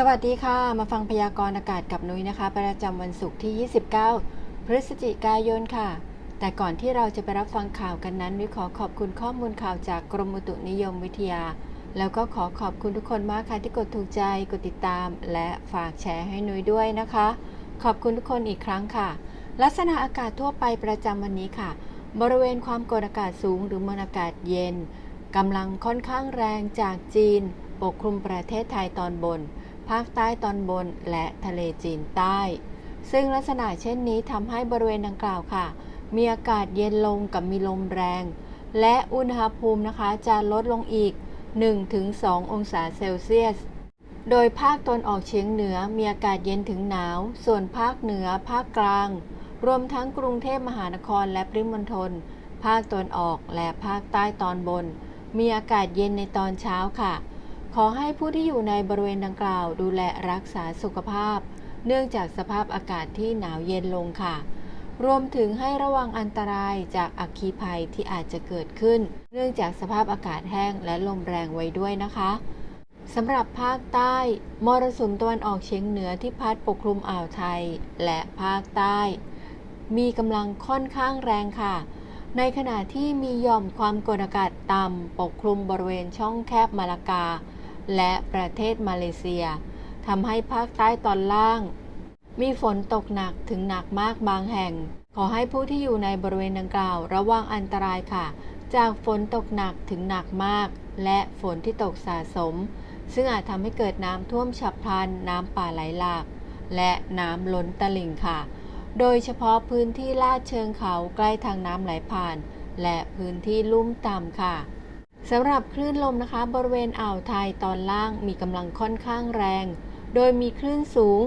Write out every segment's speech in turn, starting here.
สวัสดีค่ะ มาฟังพยากรณ์อากาศกับนุ้ยนะคะ ประจำวันศุกร์ที่ 29 พฤศจิกายนค่ะ แต่ก่อนที่เราจะไปรับฟังข่าวกันนั้นนุ้ยขอขอบคุณข้อมูลข่าวจากกรมอุตุนิยมวิทยา แล้วก็ขอขอบคุณทุกคนมากค่ะที่กดถูกใจ กดติดตาม และฝากแชร์ให้นุ้ยด้วยนะคะ ขอบคุณทุกคนอีกครั้งค่ะ ลักษณะอากาศทั่วไปประจำวันนี้ค่ะ บริเวณความกดอากาศสูงหรือมวลอากาศเย็นกำลังค่อนข้างแรงจากจีน ปกคลุมประเทศไทยตอนบน ภาคใต้ตอนบนและทะเลจีนใต้ ซึ่งลักษณะเช่นนี้ทำให้บริเวณดังกล่าวค่ะ มีอากาศเย็นลงกับมีลมแรง และอุณหภูมินะคะจะลดลงอีก 1-2 องศาเซลเซียส โดยภาคตนออกเฉียงเหนือมีอากาศเย็นถึงหนาว ส่วนภาคเหนือ ภาคกลาง รวมทั้งกรุงเทพมหานครและปริมณฑล ภาคตนออกและภาคใต้ตอนบน มีอากาศเย็นในตอนเช้าค่ะ ขอให้ผู้ที่อยู่ในบริเวณดังกล่าว ดูแลรักษาสุขภาพ เนื่องจากสภาพอากาศที่หนาวเย็นลงค่ะ รวมถึงให้ระวังอันตรายจากอัคคีภัยที่อาจจะเกิดขึ้น เนื่องจากสภาพอากาศแห้งและลมแรงไว้ด้วยนะคะสำหรับภาคใต้มรสุมตะวันออกเฉียงเหนือที่พัดปกคลุมอ่าวไทย และภาคใต้ มีกำลังค่อนข้างแรงค่ะ ในขณะที่มีหย่อมความกดอากาศต่ำปกคลุมบริเวณช่องแคบมาลากา และประเทศมาเลเซียทำให้ภาคใต้ตอนล่าง มีฝนตกหนักถึงหนักมากบางแห่ง ขอให้ผู้ที่อยู่ในบริเวณดังกล่าว ระวังอันตรายค่ะ จากฝนตกหนักถึงหนักมาก และฝนที่ตกสะสม ซึ่งอาจทำให้เกิดน้ำท่วมฉับพลัน น้ำป่าไหลหลาก และน้ำล้นตลิ่งค่ะ โดยเฉพาะพื้นที่ลาดเชิงเขาใกล้ทางน้ำไหลผ่าน และพื้นที่ลุ่มต่ำค่ะ สำหรับคลื่นลมนะคะ บริเวณอ่าวไทยตอนล่างมีกำลังค่อนข้างแรง โดยมีคลื่นสูง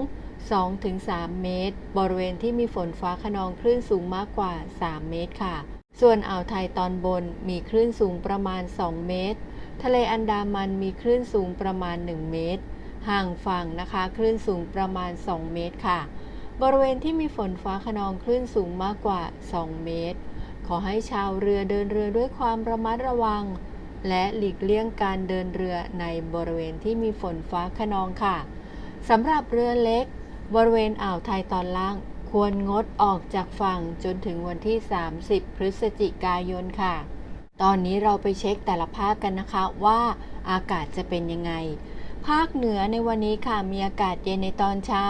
2-3 เมตร บริเวณที่มีฝนฟ้าขนองคลื่นสูงมากกว่า 3 เมตรค่ะ ส่วนอ่าวไทยตอนบนมีคลื่นสูงประมาณ 2 เมตร ทะเลอันดามันมีคลื่นสูงประมาณ 1 เมตร ห่างฝั่งนะคะ คลื่นสูงประมาณ 2 เมตรค่ะ บริเวณที่มีฝนฟ้าขนองคลื่นสูงมากกว่า 2 เมตร ขอให้ชาวเรือเดินเรือด้วยความระมัดระวัง และหลีกเลี่ยงการเดินเรือในบริเวณที่มีฝนฟ้าขนองค่ะสำหรับเรือเล็ก บริเวณอ่าวไทยตอนล่างควรงดออกจากฝั่งจนถึงวันที่ 30 พฤศจิกายนค่ะ ตอนนี้เราไปเช็คแต่ละภาคกันนะคะว่าอากาศจะเป็นยังไง ภาคเหนือในวันนี้ค่ะมีอากาศเย็นในตอนเช้า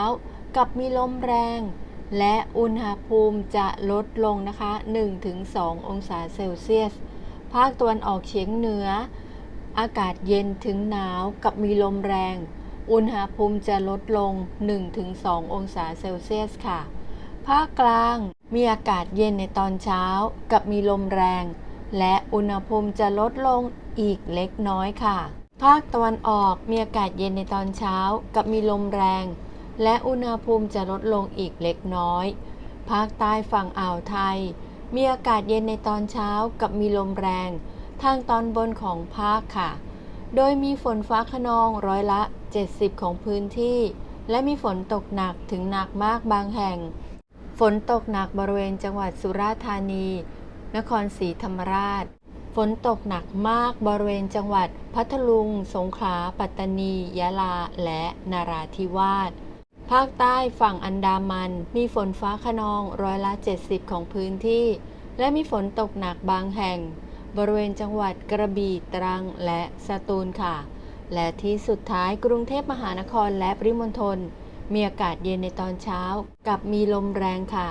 กับมีลมแรง และอุณหภูมิจะลดลงนะคะ 1-2 องศาเซลเซียส ภาคตะวันออกเฉียงเหนือ อากาศเย็นถึงหนาวกับมีลมแรง อุณหภูมิจะลดลง 1-2 องศาเซลเซียสค่ะ ภาคกลางมีอากาศเย็นในตอนเช้ากับมีลมแรง และอุณหภูมิจะลดลงอีกเล็กน้อยค่ะ ภาคตะวันออกมีอากาศเย็นในตอนเช้ากับมีลมแรง และอุณหภูมิจะลดลงอีกเล็กน้อย ภาคใต้ฝั่งอ่าวไทย มีอากาศเย็นในตอนเช้ากับมีลมแรง ทางตอนบนของภาคค่ะ โดยมีฝนฟ้าขนองร้อยละ 70 ของพื้นที่ และมีฝนตกหนักถึงหนักมากบางแห่ง ฝนตกหนักบริเวณจังหวัดสุราษฎร์ธานี นครศรีธรรมราช ฝนตกหนักมากบริเวณจังหวัด พัทลุง สงขลา ปัตตานี ยะลา และนาราธิวาส ภาคใต้ฝั่งอันดามันมีฝนฟ้าขนองร้อยละ 70 ของพื้นที่ และมีฝนตกหนักบางแห่ง บริเวณจังหวัดกระบี่ตรังและสตูลค่ะ และที่สุดท้ายกรุงเทพมหานครและปริมณฑลมีอากาศเย็นในตอนเช้า กับมีลมแรงค่ะ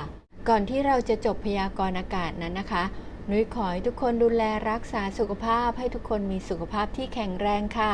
ก่อนที่เราจะจบพยากรณ์อากาศนั้นนะคะนุ้ยขอให้ทุกคนดูแลรักษาสุขภาพให้ทุกคนมีสุขภาพที่แข็งแรงค่ะ